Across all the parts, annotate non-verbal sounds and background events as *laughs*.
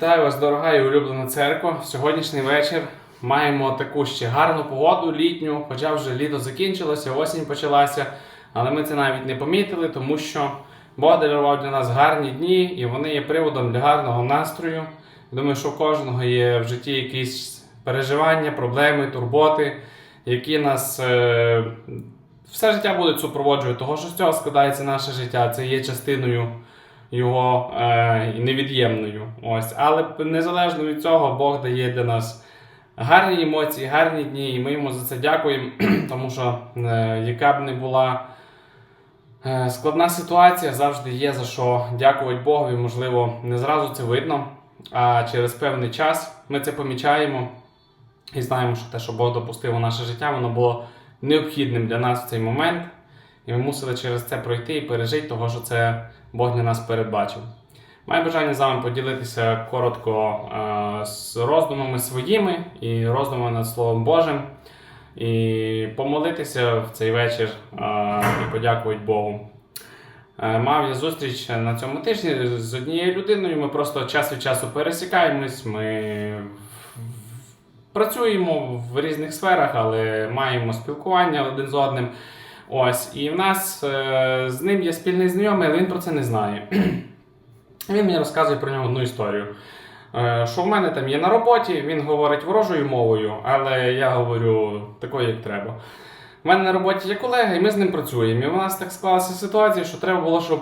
Вітаю вас, дорога і улюблена церква. Сьогоднішній вечір маємо таку ще гарну погоду літню, хоча вже літо закінчилося, осінь почалася, але ми це навіть не помітили, тому що Бог дарував для нас гарні дні, і вони є приводом для гарного настрою. Думаю, що у кожного є в житті якісь переживання, проблеми, турботи, які нас е, все життя будуть супроводжувати, того, що з цього складається наше життя. Це є частиною його е, невід'ємною. Ось. Але незалежно від цього, Бог дає для нас гарні емоції, гарні дні, і ми йому за це дякуємо, *clears throat* тому що е, яка б не була е, складна ситуація, завжди є за що дякувати Богові. Можливо, не зразу це видно, а через певний час ми це помічаємо і знаємо, що те, що Бог допустив у наше життя, воно було необхідним для нас в цей момент. І ми мусили через це пройти і пережити, того, що це Бог для нас передбачив. Маю бажання з вами поділитися коротко е, з роздумами своїми і роздумами над Словом Божим, і помолитися в цей вечір е, і подякувати Богу. Е, Мав я зустріч на цьому тижні з однією людиною. Ми просто час від часу пересікаємось. Ми працюємо в різних сферах, але маємо спілкування один з одним. Ось, і в нас е, з ним є спільний знайомий, але він про це не знає. *clears throat* Він мені розказує про нього одну історію. Е, що в мене там є на роботі, він говорить ворожою мовою, але я говорю такою, як треба. У мене на роботі є колега, і ми з ним працюємо. І в нас так склалася ситуація, що треба було, щоб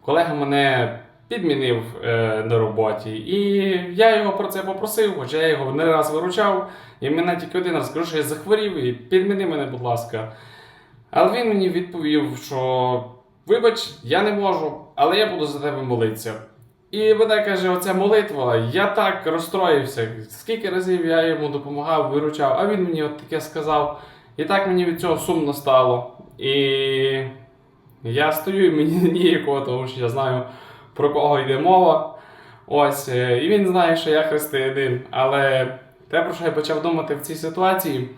колега мене підмінив е, на роботі. І я його про це попросив, хоча я його не раз виручав, і мене тільки один раз скажу, що я захворів, і підміни мене, будь ласка. Але він мені відповів, що вибач, я не можу, але я буду за тебе молитися. І вона каже: оця молитва, я так розстроївся. Скільки разів я йому допомагав, виручав, а він мені от таке сказав. І так мені від цього сумно стало. І я стою і мені *laughs* ніякого, тому що я знаю, про кого йде мова. Ось, е, і він знає, що я християнин. Але те, про що я почав думати в цій ситуації,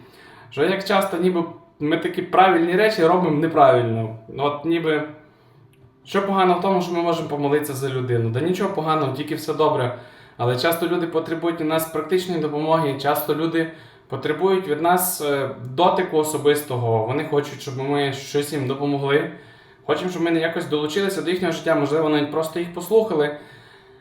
що як часто ніби ми такі правильні речі робимо неправильно. От ніби. Що погано в тому, що ми можемо помолитися за людину? Да нічого поганого, тільки все добре. Але часто люди потребують від нас практичної допомоги, часто люди потребують від нас е, дотику особистого. Вони хочуть, щоб ми щось їм допомогли. Хочемо, щоб ми якось долучилися до їхнього життя, можливо, навіть просто їх послухали.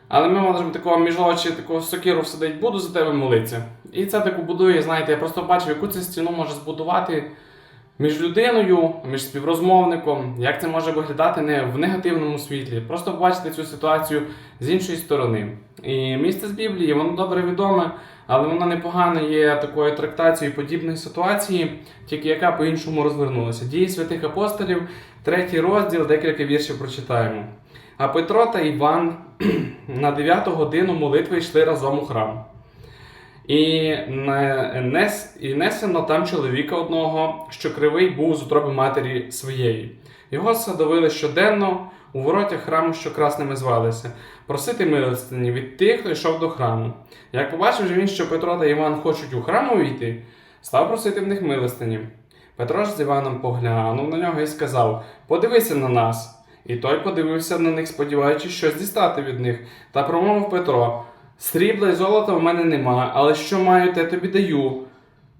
Але ми можемо такого між очі, такого сокиру всадить, буду за тебе молитися. І це таку будує, знаєте, я просто бачив, яку це стіну може збудувати між людиною, між співрозмовником, як це може виглядати не в негативному світлі. Просто побачити цю ситуацію з іншої сторони. І місце з Біблії, воно добре відоме, але воно непогано є такою трактацією подібної ситуації, тільки яка по-іншому розвернулася. Дії святих апостолів, третій розділ, декілька віршів прочитаємо. А Петро та Іван *clears throat* на 9 годину молитви йшли разом у храм. І не- нес, і несено там чоловіка одного, що кривий був з утроби матері своєї. Його садовили щоденно у воротях храму, що красними звалися, просити милостині від тих, хто йшов до храму. Як побачив же він, що Петро та Іван хочуть у храм увійти, став просити в них милостині. Петро ж з Іваном поглянув на нього і сказав: Подивися на нас. І той подивився на них, сподіваючись щось дістати від них, та промовив Петро. Срібла й золота в мене нема, але що маю, те тобі даю.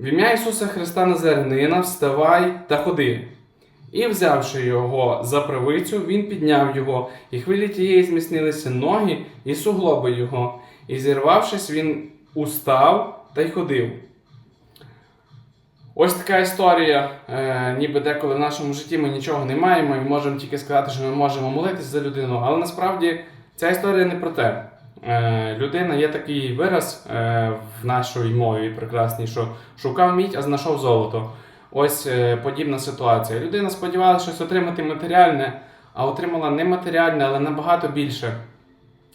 В ім'я Ісуса Христа Назарянина вставай та ходи. І, взявши його за правицю, він підняв його, і хвилі тієї зміцнилися ноги і суглоби його. І зірвавшись, він устав та й ходив. Ось така історія. Е, ніби деколи в нашому житті ми нічого не маємо і можемо тільки сказати, що ми можемо молитися за людину. Але насправді ця історія не про те. Е, людина є такий вираз е, в нашій мові прекрасній, що шукав мідь, а знайшов золото. Ось е, подібна ситуація. Людина сподівалася щось отримати матеріальне, а отримала не матеріальне, але набагато більше.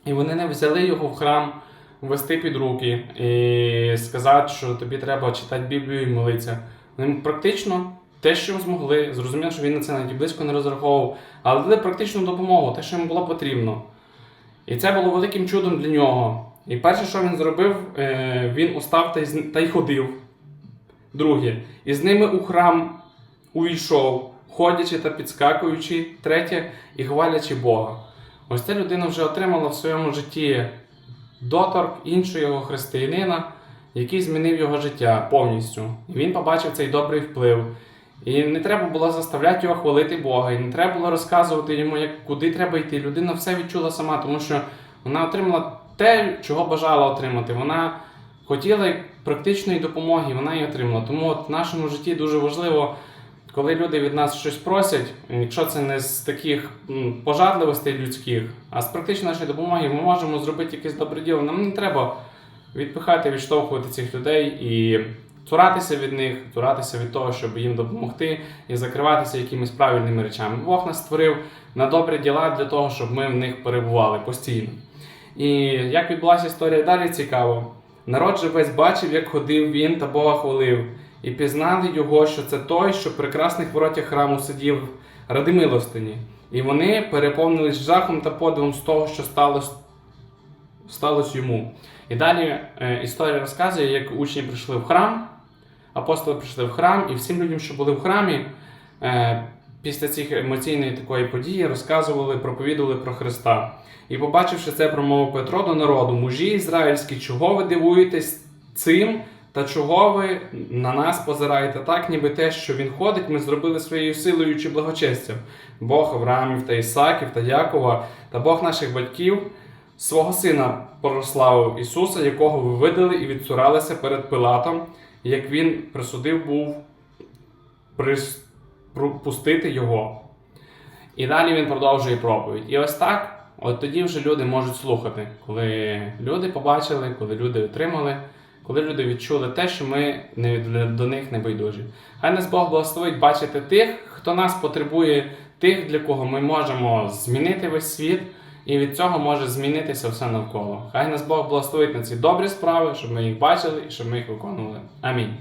І вони не взяли його в храм ввести під руки і сказати, що тобі треба читати Біблію і молитися. Вони практично те, що змогли, зрозуміло, що він на це навіть близько не розраховував, але дали практичну допомогу, те, що йому було потрібно. І це було великим чудом для нього. І перше, що він зробив, е, він устав та й, ходив. Друге, і з ними у храм увійшов, ходячи та підскакуючи, третє, і хвалячи Бога. Ось ця людина вже отримала в своєму житті доторк іншого християнина, який змінив його життя повністю. І він побачив цей добрий вплив. І не треба було заставляти його хвалити Бога, і не треба було розказувати йому, як, куди треба йти. Людина все відчула сама, тому що вона отримала те, чого бажала отримати. Вона хотіла практичної допомоги, вона її отримала. Тому от в нашому житті дуже важливо, коли люди від нас щось просять, якщо це не з таких пожадливостей людських, а з практичної нашої допомоги, ми можемо зробити якесь добре діло. Нам не треба відпихати, відштовхувати цих людей і цуратися від них, цуратися від того, щоб їм допомогти і закриватися якимись правильними речами. Бог нас створив на добрі діла для того, щоб ми в них перебували постійно. І як відбулася історія далі цікаво. Народ же весь бачив, як ходив він та Бога хвалив, і пізнали його, що це той, що в прекрасних воротях храму сидів ради милостині. І вони переповнились жахом та подивом з того, що сталося, сталося йому. І далі е, історія розказує, як учні прийшли в храм, апостоли прийшли в храм, і всім людям, що були в храмі, е, після цих емоційної такої події розказували, проповідували про Христа. І побачивши це, промовив Петро до народу, мужі ізраїльські, чого ви дивуєтесь цим, та чого ви на нас позираєте так, ніби те, що він ходить, ми зробили своєю силою чи благочестям. Бог Авраамів та Ісаків та Якова та Бог наших батьків свого сина прославив Ісуса, якого ви видали і відцуралися перед Пилатом, як він присудив був прис- пру- пустити його. І далі він продовжує проповідь. І ось так, от тоді вже люди можуть слухати, коли люди побачили, коли люди отримали, коли люди відчули те, що ми не, до них не байдужі. Хай нас Бог благословить бачити тих, хто нас потребує, тих, для кого ми можемо змінити весь світ, і від цього може змінитися все навколо. Хай нас Бог благословить на ці добрі справи, щоб ми їх бачили і щоб ми їх виконували. Амінь.